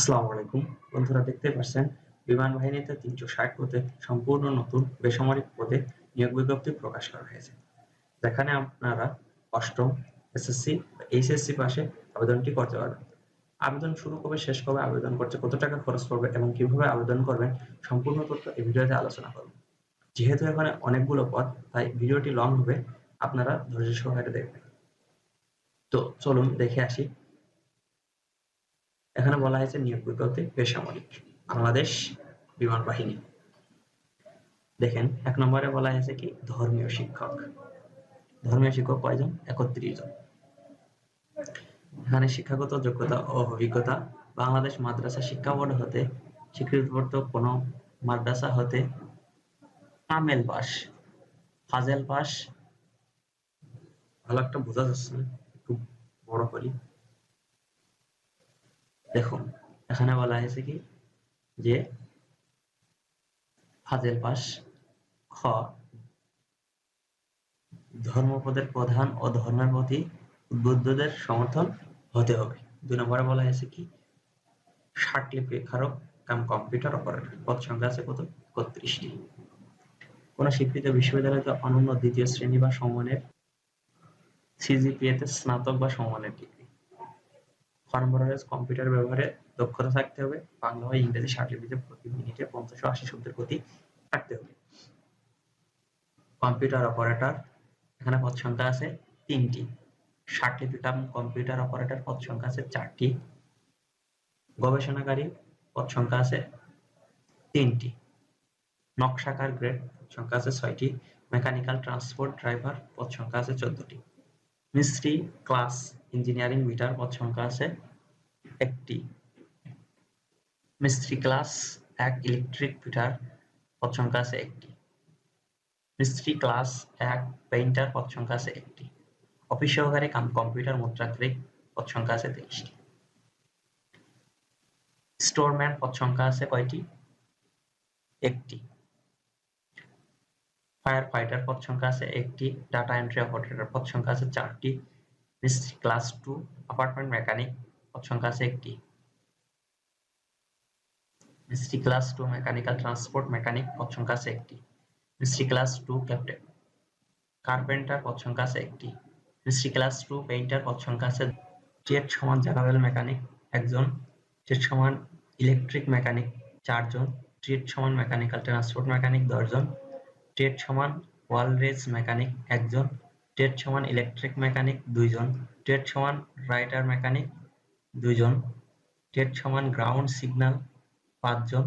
আসসালামু আলাইকুম। বন্ধুরা দেখতে পাচ্ছেন, বিমান বাহিনীতে তিনশো ষাট পদে সম্পূর্ণ নতুন বেসামরিক পদে নিয়োগ বিজ্ঞপ্তি প্রকাশ করা হয়েছে। যেখানে আপনারা অষ্টম এসএসসি এইচএসসি পাশে আবেদনটি করতে পারবেন। আবেদন শুরু কবে, শেষ কবে, আবেদন করতে কত টাকা খরচ পড়বে এবং কীভাবে আবেদন করবেন সম্পূর্ণ তথ্য এই ভিডিওতে আলোচনা করব। যেহেতু এখানে অনেকগুলো পদ, তাই ভিডিওটি লং হবে, আপনারা ধৈর্য সহকারে দেখবেন। তো চলুন দেখে আসি এখানে বলা হয়েছে নিয়োগ বিজ্ঞপ্তি বেসামরিক, বাংলাদেশ বিমান বাহিনী। দেখেন, এক নম্বরে বলা হয়েছে কি? ধর্মীয় শিক্ষক। ধর্মীয় শিক্ষক কয়জন? একত্রিশ জন। এখানে শিক্ষাগত যোগ্যতা ও অভিজ্ঞতা, বাংলাদেশ মাদ্রাসা শিক্ষা বোর্ড হতে স্বীকৃতিপ্রাপ্ত কোন মাদ্রাসা হতে কামেল পাস, ফাজেল পাস। ভালো একটা বোঝা যাচ্ছে না, একটু বড় করি। দেখুন এখানে বলা হয়েছে কি? যে ফাজেল পাস খ, ধর্মপদের প্রধান ও ধর্মের প্রতি উদ্বুদ্ধদের সমর্থন হতে হবে। দুই নম্বরে বলা হয়েছে কি? ষাটলিপি খারক কাম কম্পিউটার অপারেটর, পদ সংখ্যা আছে কত? একত্রিশটি। কোন স্বীকৃত বিশ্ববিদ্যালয়তে অনন্য দ্বিতীয় শ্রেণি বা সমমানের সিজিপিএ তে স্নাতক বা সমমানের ডিগ্রি। কনভারেন্স কম্পিউটার ব্যবহারে দক্ষতা থাকতে হবে। বাংলা ও ইংরেজি লিপিতে প্রতি মিনিটে পঞ্চাশ আশি শব্দের প্রতি থাকতে হবে। কম্পিউটার অপারেটর, এখানে পদ সংখ্যা আছে তিনটি। সার্টিফিকাম কম্পিউটার অপারেটর পদ সংখ্যা আছে চারটি। গবেষণাকারী পদ সংখ্যা আছে তিনটি। নকশাকার গ্রেড পদ সংখ্যা আছে ছয়টি। মেকানিক্যাল ট্রান্সপোর্ট ড্রাইভার পদ সংখ্যা আছে চোদ্দটি। মিস্ত্রি ক্লাস ইঞ্জিনিয়ারিং মিটার পদ সংখ্যা আছে একটি। মিস্ত্রি ক্লাস এক ইলেকট্রিক মিটার পদ সংখ্যা আছে একটি। মিস্ত্রি ক্লাস এক পেইন্টার পদ সংখ্যা আছে একটি। অফিস সহকারে কাম কম্পিউটার মুদ্রাক্ষরিক পদ সংখ্যা আছে তেইশটি। স্টোরম্যান পদ সংখ্যা আছে কয়টি? একটি। ফায়ার ফাইটার পদ সংখ্যা আছে একটি ডাটা এন্ট্রি অপারেটর পদ সংখ্যা আছে চারটি মিস্ত্রি ক্লাস টু অ্যাপার্টমেন্ট মেকানিক পদ সংখ্যা আছে একটি। মিস্ত্রি class two mechanical transport mechanic পদ সংখ্যা আছে একটি। মিস্ত্রি ক্লাস টু ক্যাপ্টেন কার্পেন্টার পদ সংখ্যা আছে একটি। মিস্ত্রি ক্লাস টু পেইন্টার পদ সংখ্যা আছে ট্রেড সমান জেনারেল মেকানিক একজন ট্রেড সমান ইলেকট্রিক মেকানিক চারজন ট্রেড সমান মেকানিক্যাল ট্রান্সপোর্ট মেকানিক দশজন ট্রেড সমান ওয়ালরেজ মেকানিক একজন ট্রেড সমান ইলেকট্রিক মেকানিক দুইজন ট্রেড সমান রাইটার মেকানিক দুইজন ট্রেড সমান গ্রাউন্ড সিগন্যাল পাঁচজন।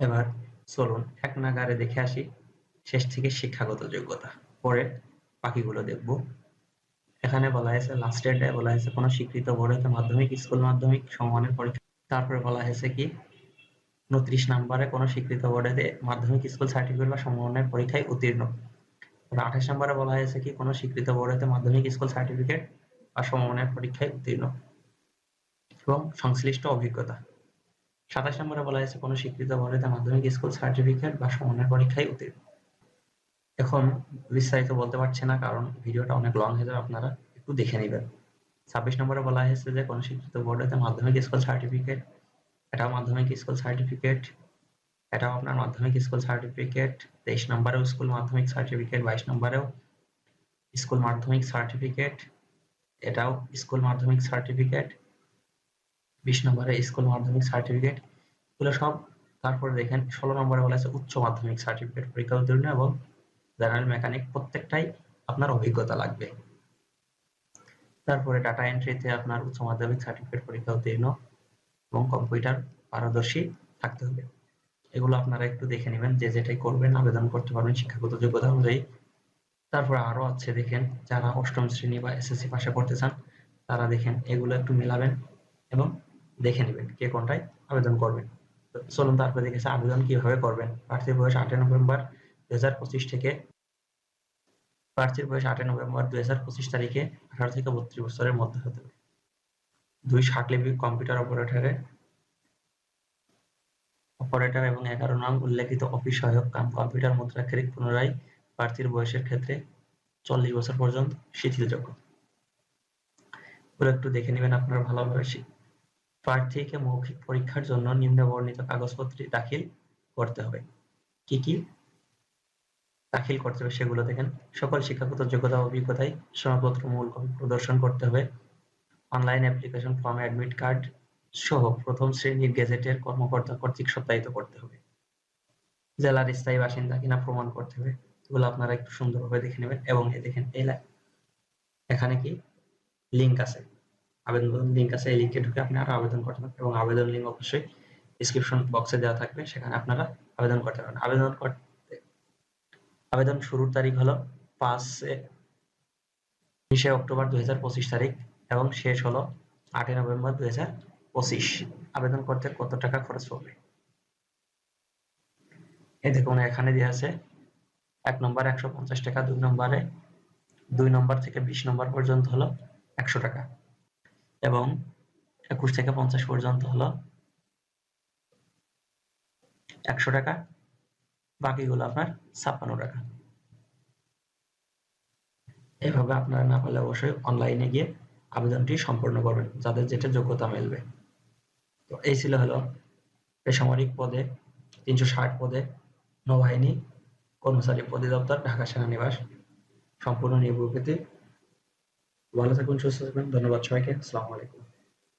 এবার চলুন এক নাগারে দেখে আসি শেষ থেকে শিক্ষাগত যোগ্যতা। পরে বাকিগুলো দেখব। এখানে বলা হয়েছে লাস্টের ডে বলা হয়েছে, কোনো স্বীকৃত বোর্ড হতে মাধ্যমিক স্কুল মাধ্যমিক, সমমানের পরীক্ষা। তারপরে বলা হয়েছে কি উনত্রিশ নম্বরে কোনো স্বীকৃত বোর্ডে মাধ্যমিক স্কুল সার্টিফিকেট বা সমমানের পরীক্ষায় উত্তীর্ণ। আঠাশ নম্বরে বলা হয়েছে কি, কোনো স্বীকৃত বোর্ডে মাধ্যমিক স্কুল সার্টিফিকেট বা সমমানের পরীক্ষায় উত্তীর্ণ এবং সংশ্লিষ্ট অভিজ্ঞতা। সাতাশ নম্বরে বলা হয়েছে কোনো স্বীকৃত বোর্ডে মাধ্যমিক স্কুল সার্টিফিকেট বা সমমানের পরীক্ষায় উত্তীর্ণ। এখন বিস্তারিত বলতে পারছি না, কারণ ভিডিওটা অনেক লং হয়ে যাবে, আপনারা একটু দেখে নেবেন। ছাব্বিশ নম্বরে বলা হয়েছে যে কোনো স্বীকৃত বোর্ডে মাধ্যমিক স্কুল সার্টিফিকেট এটাও মাধ্যমিক স্কুল সার্টিফিকেট এটাও আপনার মাধ্যমিক স্কুল সার্টিফিকেট তেইশ নম্বরেও স্কুল মাধ্যমিক সার্টিফিকেট বাইশ নম্বরেও স্কুল মাধ্যমিক সার্টিফিকেট এটাও স্কুল মাধ্যমিক সার্টিফিকেট বিশ নম্বরে স্কুল মাধ্যমিক সার্টিফিকেট এগুলো সব তারপরে দেখেন ষোলো নম্বরে বলা আছে উচ্চ মাধ্যমিক সার্টিফিকেট পরীক্ষা উত্তীর্ণ এবং জেনারেল মেকানিক প্রত্যেকটাই আপনার অভিজ্ঞতা লাগবে। তারপরে ডাটা এন্ট্রিতে আপনার উচ্চ মাধ্যমিক সার্টিফিকেট পরীক্ষা উত্তীর্ণ এবং কম্পিউটার পারদর্শী থাকতে হবে। এগুলো আপনারা একটু দেখে নেবেন যে যেটাই করবেন, আবেদন করতে পারবেন শিক্ষাগত যোগ্যতা অনুযায়ী। তারপর আরও আছে দেখেন, যারা অষ্টম শ্রেণি বা এসএসসি পাশে করতে চান, তারা দেখেন এগুলো একটু মিলাবেন এবং দেখে নেবেন কে কোনটায় আবেদন করবেন। চলুন তারপরে দেখেছে আবেদন কীভাবে করবেন? প্রার্থীর বয়স আটই নভেম্বর দুই হাজার পঁচিশ থেকে প্রার্থীর বয়স আটই নভেম্বর দুই হাজার পঁচিশ তারিখে আঠারো থেকে বত্রিশ বছরের মধ্যে হতে হবে। দুই ষাটলিপি কম্পিউটার অপারেটরে। অপারেটর এবং এগারো নাম উল্লেখিত অফিস সহায়ক কাম কম্পিউটার মুদ্রাক্ষরিক পুনরায় প্রার্থীর বয়সের ক্ষেত্রে চল্লিশ বছর পর্যন্ত শিথিলযোগ্য। একটু দেখে নেবেন আপনারা ভালোভাবে। প্রার্থীকে মৌখিক পরীক্ষার জন্য নিম্ন বর্ণিত কাগজপত্র দাখিল করতে হবে। কি কি দাখিল করতে হবে সেগুলো দেখেন। সকল শিক্ষাগত যোগ্যতা অভিজ্ঞতায় সনদপত্র মূল কপি প্রদর্শন করতে হবে। Online application form admit card সহ প্রথম শ্রেণির গেজেটের কর্মকর্তা কর্তৃক সত্যায়িত করতে হবে। জেলার স্থায়ী বাসিন্দা কিনা প্রমাণ করতে হবে। এগুলো আপনারা একটু সুন্দরভাবে দেখে নেবেন এবং এই দেখেন এই এখানে কি? লিংক আছে। আবেদন লিংক আছে। এই লিঙ্কে ঢুকে আপনারা আবেদন করতে পারেন এবং আবেদন লিঙ্ক অবশ্যই ডিসক্রিপশন বক্সে দেওয়া থাকবে। সেখানে আপনারা আবেদন করতে পারেন আবেদন করতে আবেদন শুরুর তারিখ হলো পাঁচ বিশে অক্টোবর দুই হাজার পঁচিশ তারিখ। এবং শেষ হলো আটই নভেম্বর দুই হাজার পঁচিশ। আবেদন করতে কত টাকা খরচ হবে? এই দেখুন, এখানে দেওয়া আছে, এক নম্বর একশো পঞ্চাশ টাকা, দুই নম্বরে, দুই নম্বর থেকে বিশ নম্বর পর্যন্ত হলো একশো টাকা এবং একুশ থেকে পঞ্চাশ পর্যন্ত হলো একশো টাকা, বাকিগুলো আপনার ছাপ্পান্ন টাকা। এভাবে আপনারা না পারলে অবশ্যই অনলাইনে গিয়ে আবেদনটি সম্পূর্ণ করবেন, যাদের যেটা যোগ্যতা মিলবে। তো এই ছিল হলো বেসামরিক পদে, তিনশো ষাট পদে নৌবাহিনী, কর্মচারী অধিদপ্তর ঢাকা সেনানিবাস। সম্পূর্ণ নিয়োগ ভালো থাকুন, সুস্থ থাকবেন ধন্যবাদ সবাইকে। আসসালামু আলাইকুম।